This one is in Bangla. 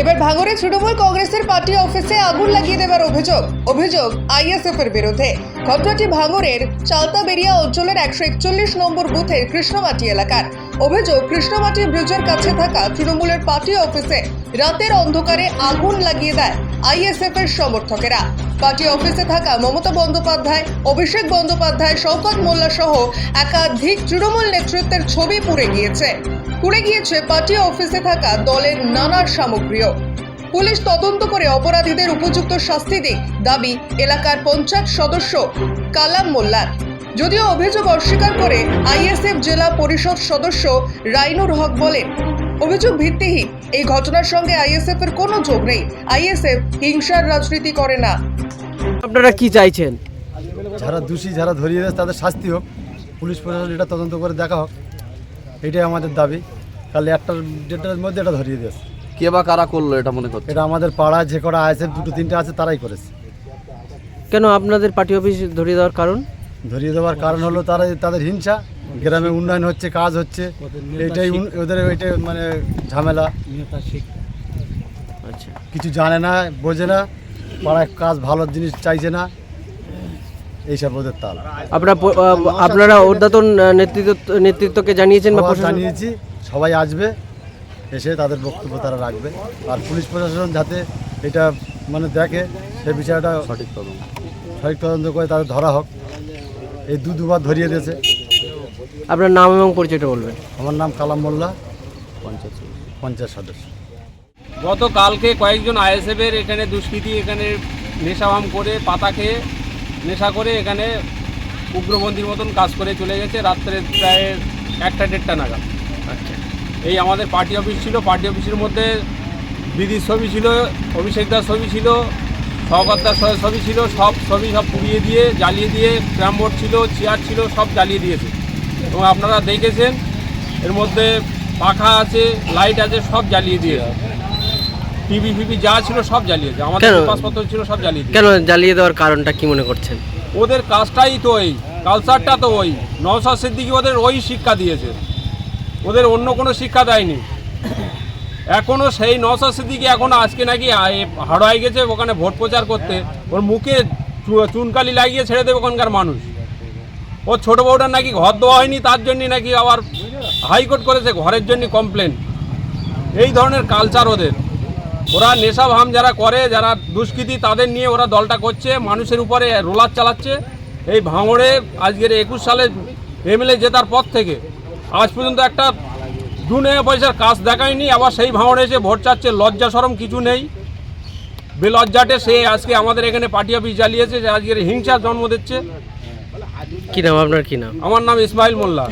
এবার ভাঙড়ে তৃণমূল কংগ্রেসের পার্টি অফিসে আগুন লাগিয়ে দেবার অভিযোগ অভিযোগ আইএসএফ এর বিরুদ্ধে। ঘটনাটি ভাঙড়ের চালতাবেরিয়া অঞ্চলের একশো একচল্লিশ নম্বর বুথের কৃষ্ণমাটি এলাকার। অভিযোগ, কৃষ্ণমাটি ব্রিজের কাছে থাকা তৃণমূলের পার্টি অফিসে রাতের অন্ধকারে আগুন লাগিয়ে দেয় আইএসএফ এর সমর্থকেরা। পার্টি অফিসে থাকা মমতা বন্দ্যোপাধ্যায়, অভিষেক বন্দ্যোপাধ্যায়, শওকত মোল্লা সহ একাধিক তৃণমূল নেতৃত্বের ছবি পুড়ে গিয়েছে। পুড়ে গিয়েছে পার্টি অফিসে থাকা দলের নানা সামগ্রীও। পুলিশ তদন্ত করে অপরাধীদের উপযুক্ত শাস্তি দিক দাবি এলাকার পঞ্চায়েত সদস্য কালাম মোল্লার। যদিও অভিযোগ অস্বীকার করে আইএসএফ জেলা পরিষদ সদস্য রাইনুর হক বলেন অভিযোগ ভিত্তিহীন। এই ঘটনার সঙ্গে আইএসএফ এর কোনো যোগ নেই। আইএসএফ হিংসার রাজনীতি করে না। আপনারা কি চাইছেন? যারা দোষী যারা ধরিয়ে দেয় তাদের শাস্তি হোক। পুলিশ প্রশাসন এটা তদন্ত করে দেখা হোক। এটাই আমাদের দাবি। কাল একটার দেড়টার মধ্যে এটা ধরিয়ে দিয়েছে। কে বা কারা করল এটা মনে করছে এটা আমাদের পাড়ায় যে কটা আইএসএফ দুটো তিনটে আছে তারাই করেছে। কেন আপনাদের পার্টি অফিস ধরিয়ে দেওয়ার কারণ? ধরিয়ে দেওয়ার কারণ হলো তারা তাদের হিংসা। গ্রামে উন্নয়ন হচ্ছে কাজ হচ্ছে। এটাই ওদের ওইটাই মানে ঝামেলা। আচ্ছা। কিছু জানে না বোঝে না পাড়ায় কাজ ভালো জিনিস চাইছে না এইসব ওদের তাল। আপনারা আপনারা আহ, নেতৃত্ব নেতৃত্বকে জানিয়েছেন বা জানিয়েছি সবাই আসবে এসে তাদের বক্তব্য তারা রাখবে। আর পুলিশ প্রশাসন যাতে এটা মানে দেখে সে বিষয়টা সঠিক তদন্ত। সঠিক তদন্ত করে তাদের ধরা হোক। এই দু দুবার ধরিয়ে দিয়েছে। আপনার নাম এবং পরিচয়টা বলবেন। আমার নাম কালাম মোল্লা পঞ্চায়েত সমিতি। পঞ্চায়েত সদস্য। গতকালকে কয়েকজন আইএসএফের এখানে দুষ্কৃতী এখানে নেশাভাম করে পাতা খেয়ে নেশা করে এখানে উগ্রপন্থীর মতন কাজ করে চলে গেছে রাত্রে প্রায় একটা দেড়টা নাগাদ। আচ্ছা। এই আমাদের পার্টি অফিস ছিল পার্টি অফিসের মধ্যে দিদির ছবি ছিল অভিষেক দার ছবি ছিল সহকর্তার ছবি ছিল সব ছবি সব পুড়িয়ে দিয়ে জ্বালিয়ে দিয়ে ক্র্যামবোর্ড ছিল চেয়ার ছিল সব জ্বালিয়ে দিয়েছে। এবং আপনারা দেখেছেন এর মধ্যে পাখা আছে লাইট আছে সব জ্বালিয়ে দিয়েছে। টিভি ফিভি যা ছিল সব জ্বালিয়েছে। আমাদের কেন? পেপারপত্র ছিল সব জ্বালিয়ে কেন জ্বালিয়ে দেওয়ার কারণটা কি মনে করছেন? ওদের কাজটাই তো ওই কালচারটা তো ওই। নওসাদ সিদ্দিকি ওদের ওই শিক্ষা দিয়েছে। ওদের অন্য কোনো শিক্ষা দেয়নি। এখনও সেই নওসাদ সিদ্দিকি এখনও আজকে নাকি হাওড়ায় গেছে ওখানে ভোট প্রচার করতে। ওর মুখে চুনকালি লাগিয়ে ছেড়ে দেবে ওখানকার মানুষ। ওর ছোট বউটার নাকি ঘর দেওয়া হয়নি, তার জন্য নাকি আবার হাইকোর্ট করেছে, ঘরের জন্য কমপ্লেন এই ধরনের কালচার ওদের। ওরা নেশা ভাম যারা করে, যারা দুষ্কৃতী, তাদের নিয়ে ওরা দলটা করছে, মানুষের উপরে রোলার চালাচ্ছে। এই ভাঙড়ে আজকের একুশ সালে এমএলএ জেতার পর থেকে আজ পর্যন্ত একটা দু দুনে পয়সার কাজ দেখায়নি, আবার সেই ভাঙড়ে এসে ভোট চাচ্ছে, লজ্জা সরম কিছু নেই। বেলজ্জাটে সে আজকে আমাদের এখানে পার্টি অফিস জ্বালিয়েছে আজকের হিংসার জন্ম দিচ্ছে। কি নাম আপনার? কি নাম? আমার নাম ইসমাইল মোল্লা।